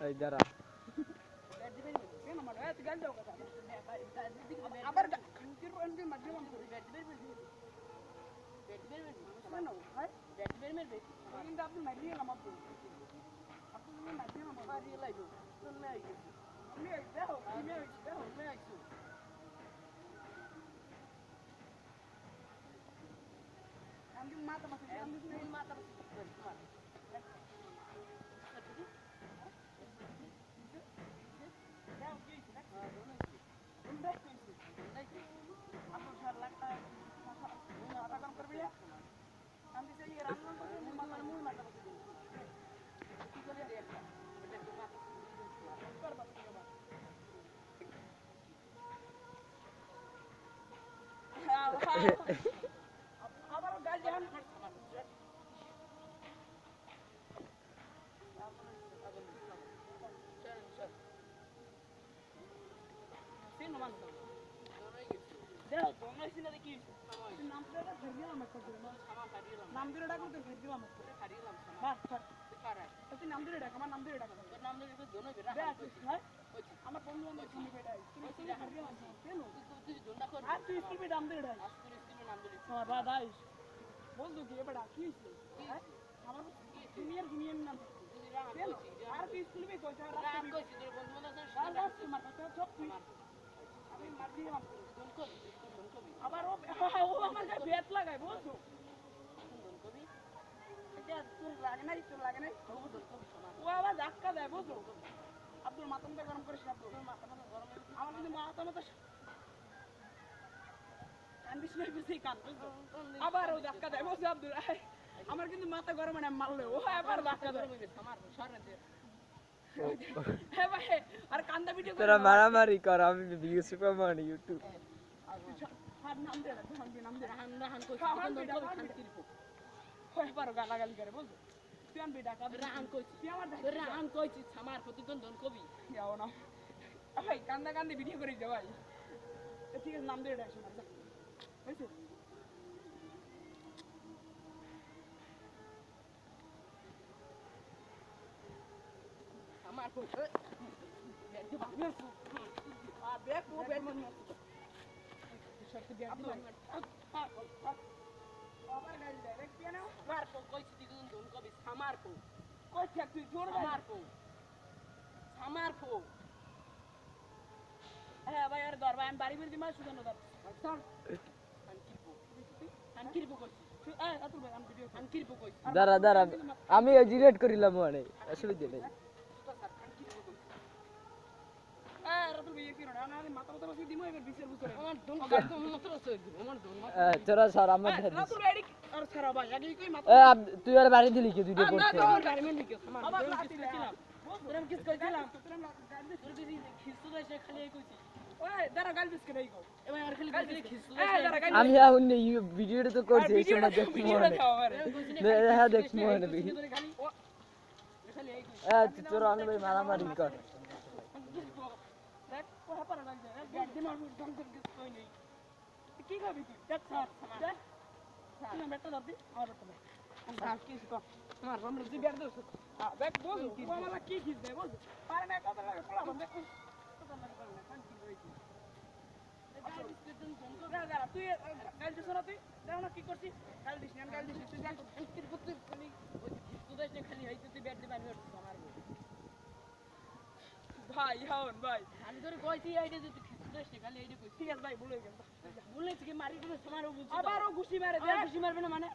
Haydara. Mata, mas mata, mas mata. নাম দিলে ফের দিলাম একটা করে নাম দিলে ডাকো তো ফের দিলাম বাস তুই নাম দিলে ডাক আমার নাম দিলে ডাক। নাম দিলে দোনো বেরা আমার বন্ধু বান্ধব শুনি বেটা তুমি তুই ফের দিলাম আর তুই স্কুল নাম দিলে ডাক। হ্যাঁ দাদা আইস বল তো কি বেটা কি হইছে আমার সিনিয়র জুনিয়র নাম কেন? আর তুই স্কুল পে কইছ আর রাস্তা তোমার কথা সব তুই। আমি মার দিলাম আবার ও আমার গায়ে বেত লাগায় বুঝছ? তোর লাগে না তোর লাগে না। ও আবার ধাক্কা দেয় বুঝছ আব্দুল মাথা মাথা গরম করিস না আব্দুল। আমার কিন্তু মাথা মাথা কান বিষ্ণু বেশি কান আবার ও ধাক্কা দেয় বুঝছ আব্দুল? আমার কিন্তু মাথা গরম মানে মারলে ও আবার ধাক্কা দেয়। ভাই আর কান্দা ভিডিও তোরা মারামারি কর আমি ভিউজ পাবো ইউটিউব পারো গালাগালি করে বলছো তুই আনবি ডাকা রান কইছি তুই আমার রান কইছি আমার প্রতিদ্বন্দ্বন কবি যাও না ভাই কান্দা কান্দে ভিডিও করে দে ভাই ঠিক আছে নাম বুঝছ আমার মনে দেয় দেখ কেন মারপো কইছি তুই কোন কোন কবি সামারপো কই তুই জোর মারপো সামারপো হ্যাঁ ভাই আর দর আমি বাড়ি বেরিয়ে মার সুদানো দর আমি ডিলেট করিলাম মানে অসুবিধা নেই তোরা স্যার আমার তুই আর বাড়ি দিলি কি দুইটা পড়ছে? আমি এখন ভিডিওটা তো করছি এই সময় দেখছি হ্যাঁ। দেখছি মনে হ্যাঁ তোরা আমি ভাই মারামারি কর। কি তুই? দেখ স্যার দেখ। তুই ব্যাগটা ধর আমার ব্যাগটা ধর কি কর। আমার আমরা তুই ব্যাগ দোস বল। ও আমার কি খিস দে বল। পারে না কত লাগে পোলা বন্ধ। কত লাগে পারে না কান কি হইছে তুই গাল দিছ না তুই। দেখ না কি করছিস। গাল দিস না গাল দিস তুই দেখ তুই তুই খালি তুই দেখ খালি হইতে তুই ব্যাট দিবা আমি আমার ভাই হন ভাই। আমি তোর কইছি আইডি কইছি। ঠিক আছে ভাই বলে গেল ভুলে থেকে মারি বুঝছি আবারও ঘুষি মারে ঘুষি মারবে না মানে?